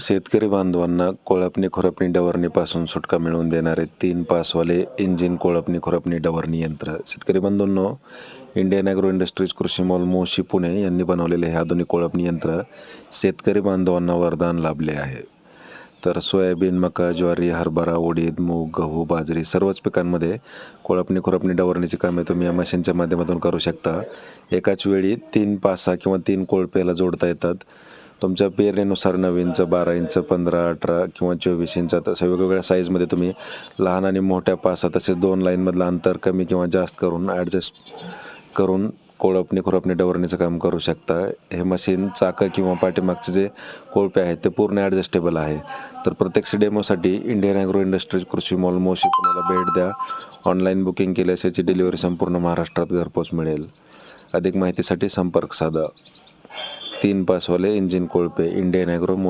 शेतकरी बांधवांना कोळपणी खुरपणी डवरणीपासून सुटका मिळवून देणारे तीन पासवाले इंजिन कोळपणी खुरपणी डवरणी यंत्र. शेतकरी बांधवांनो Indian Agro Industries Krishi Mall Moshi Pune यांनी बनवलेले हे आधुनिक कोळपणी यंत्र शेतकरी बांधवांना वरदान लाभले आहे. तर सोयाबीन मका ज्वारी हरभरा उडीद मूग गहू बाजरी सर्वच पिकांमध्ये कोळपणी खुरपणी डवरणीची कामे तुम्ही या मशीनच्या माध्यमातून करू शकता. एकाच वेळी तीन पासा सहा किंवा तीन कोळपेला जोडता येतात. तुमच्या पेरणीनुसार नऊ इंच बारा इंच पंधरा अठरा किंवा चोवीस इंच तसं वेगवेगळ्या साईजमध्ये तुम्ही लहान आणि मोठ्या पासा तसेच दोन लाईनमधलं अंतर कमी किंवा जास्त करून ॲडजस्ट करून कोळपणी खुरपणी डवरणीचं काम करू शकता. हे मशीन चाकं किंवा पाठीमागचे जे कोळपे आहेत ते पूर्ण ॲडजस्टेबल आहे. तर प्रत्यक्ष डेमोसाठी Indian Agro Industries Krishi Mall Moshi पुण्याला भेट द्या. ऑनलाईन बुकिंग केल्यास याची डिलिव्हरी संपूर्ण महाराष्ट्रात घरपोच मिळेल. अधिक माहितीसाठी संपर्क साधा. तीन पासवाले इंजिन कोळपे इंडियन ॲग्रो मोशी